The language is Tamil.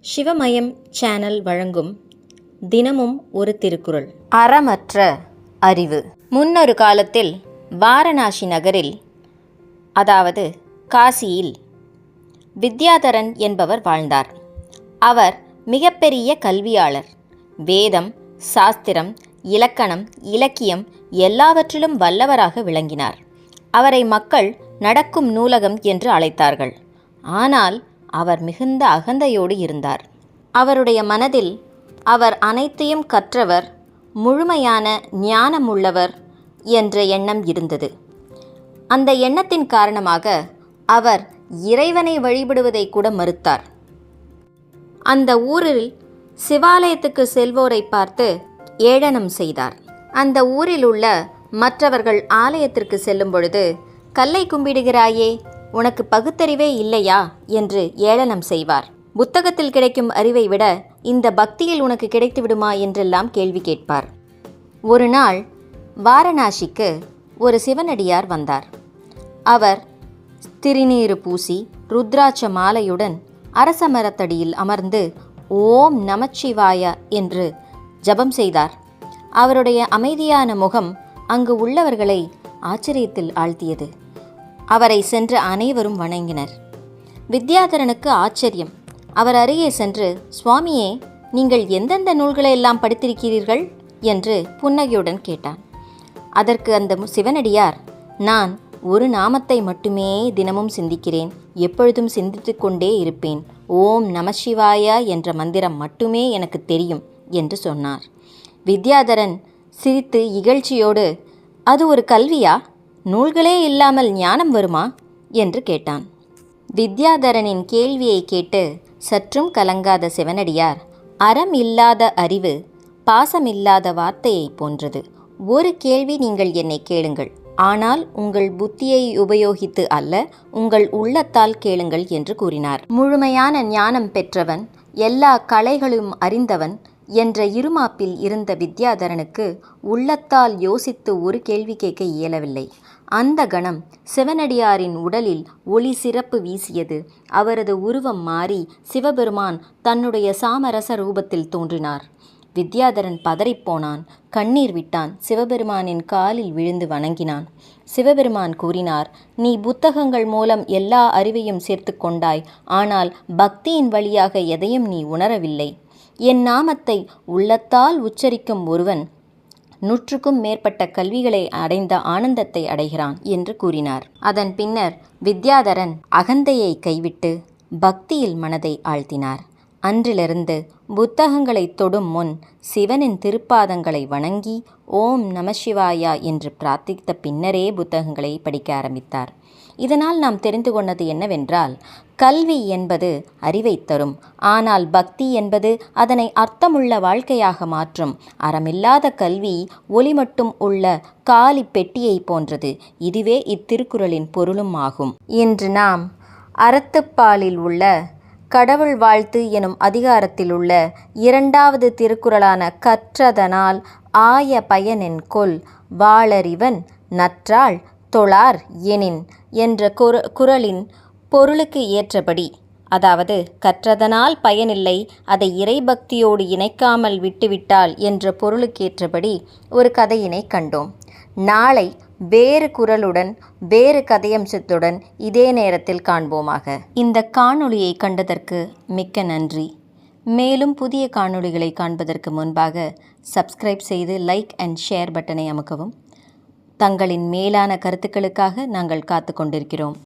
சிவமயம் சேனல் வழங்கும் தினமும் ஒரு திருக்குறள். அறமற்ற அறிவு. முன்னொரு காலத்தில் வாரணாசி நகரில் அதாவது காசியில் வித்யாதரன் என்பவர் வாழ்ந்தார். அவர் மிகப்பெரிய கல்வியாளர். வேதம் சாஸ்திரம் இலக்கணம் இலக்கியம் எல்லாவற்றிலும் வல்லவராக விளங்கினார். அவரை மக்கள் நடக்கும் நூலகம் என்று அழைத்தார்கள். ஆனால் அவர் மிகுந்த அகந்தையோடு இருந்தார். அவருடைய மனதில் அவர் அனைத்தையும் கற்றவர் முழுமையான ஞானமுள்ளவர் என்ற எண்ணம் இருந்தது. அந்த எண்ணத்தின் காரணமாக அவர் இறைவனை வழிபடுவதை கூட மறுத்தார். அந்த ஊரில் சிவாலயத்துக்கு செல்வோரை பார்த்து ஏளனம் செய்தார். அந்த ஊரில் உள்ள மற்றவர்கள் ஆலயத்திற்கு செல்லும் பொழுது கல்லை கும்பிடுகிறாயே உனக்கு பகுத்தறிவே இல்லையா? என்று ஏளனம் செய்வார். புத்தகத்தில் கிடைக்கும் அறிவை விட இந்த பக்தியில் உனக்கு கிடைத்து விடுமா என்றெல்லாம் கேள்வி கேட்பார். ஒரு நாள் வாரணாசிக்கு ஒரு சிவனடியார் வந்தார். அவர் திருநீறு பூசி ருத்ராட்ச மாலையுடன் அரச மரத்தடியில் அமர்ந்து ஓம் நமச்சிவாய என்று ஜபம் செய்தார். அவருடைய அமைதியான முகம் அங்கு உள்ளவர்களை ஆச்சரியத்தில் ஆழ்த்தியது. அவரை சென்று அனைவரும் வணங்கினர். வித்யாதரனுக்கு ஆச்சரியம். அவர் அருகே சென்று சுவாமியே நீங்கள் எந்தெந்த நூல்களை எல்லாம் படித்திருக்கிறீர்கள்? என்று புன்னகையுடன் கேட்டான். அதற்கு அந்த சிவனடியார் நான் ஒரு நாமத்தை மட்டுமே தினமும் சிந்திக்கிறேன். எப்பொழுதும் சிந்தித்து கொண்டே இருப்பேன். ஓம் நமசிவாயா என்ற மந்திரம் மட்டுமே எனக்கு தெரியும் என்று சொன்னார். வித்யாதரன் சிரித்து இகழ்ச்சியோடு அது ஒரு கல்வியா? நூல்களே இல்லாமல் ஞானம் வருமா? என்று கேட்டான். வித்யாதரனின் கேள்வியை கேட்டு சற்றும் கலங்காத சிவனடியார் அறம் இல்லாத அறிவு பாசமில்லாத வார்த்தையைப் போன்றது. ஒரு கேள்வி நீங்கள் என்னை கேளுங்கள். ஆனால் உங்கள் புத்தியை உபயோகித்து அல்ல உங்கள் உள்ளத்தால் கேளுங்கள் என்று கூறினார். முழுமையான ஞானம் பெற்றவன் எல்லா கலைகளும் அறிந்தவன் என்ற இருமாப்பில் இருந்த வித்யாதரனுக்கு உள்ளத்தால் யோசித்து ஒரு கேள்வி கேட்க இயலவில்லை. அந்த கணம் சிவனடியாரின் உடலில் ஒளி சிறப்பு வீசியது. அவரது உருவம் மாறி சிவபெருமான் தன்னுடைய சாமரச ரூபத்தில் தோன்றினார். வித்யாதரன் பதறிப்போனான் கண்ணீர் விட்டான். சிவபெருமானின் காலில் விழுந்து வணங்கினான். சிவபெருமான் கூறினார் நீ புத்தகங்கள் மூலம் எல்லா அறிவையும் சேர்த்து கொண்டாய். ஆனால் பக்தியின் வழியாக எதையும் நீ உணரவில்லை. என் நாமத்தை உள்ளத்தால் உச்சரிக்கும் ஒருவன் நூற்றுக்கும் மேற்பட்ட கல்விகளை அடைந்த ஆனந்தத்தை அடைகிறான் என்று கூறினார். அதன் பின்னர் வித்யாதரன் அகந்தையை கைவிட்டு பக்தியில் மனதை ஆழ்த்தினார். அன்றிலிருந்து புத்தகங்களை தொடும் முன் சிவனின் திருப்பாதங்களை வணங்கி ஓம் நமசிவாயா என்று பிரார்த்தித்த பின்னரே புத்தகங்களை படிக்க ஆரம்பித்தார். இதனால் நாம் தெரிந்து கொண்டது என்னவென்றால் கல்வி என்பது அறிவை தரும் ஆனால் பக்தி என்பது அதனை அர்த்தமுள்ள வாழ்க்கையாக மாற்றும். அறமில்லாத கல்வி ஒளி மட்டும் உள்ள காலி பெட்டியை போன்றது. இதுவே இத்திருக்குறளின் பொருளும் ஆகும். இன்று நாம் அறத்துப்பாலில் உள்ள கடவுள் வாழ்த்து எனும் அதிகாரத்தில் உள்ள இரண்டாவது திருக்குறளான கற்றதனால் ஆய பயனென் கொல் வாளறிவன் நற்றாள் தொழார் எனின் என்ற குர குரலின் பொருளுக்கு ஏற்றபடி. அதாவது கற்றதனால் பயனில்லை அதை இறைபக்தியோடு இணைக்காமல் விட்டுவிட்டால் என்ற பொருளுக்கேற்றபடி ஒரு கதையினை கண்டோம். நாளை வேறு குரலுடன் வேறு கதையம்சத்துடன் இதே நேரத்தில் காண்போமாக. இந்த காணொளியை கண்டதற்கு மிக்க நன்றி. மேலும் புதிய காணொளிகளை காண்பதற்கு முன்பாக சப்ஸ்கிரைப் செய்து லைக் அண்ட் ஷேர் பட்டனை அமுக்கவும். தங்களின் மேலான கருத்துக்களுக்காக நாங்கள் காத்து கொண்டிருக்கிறோம்.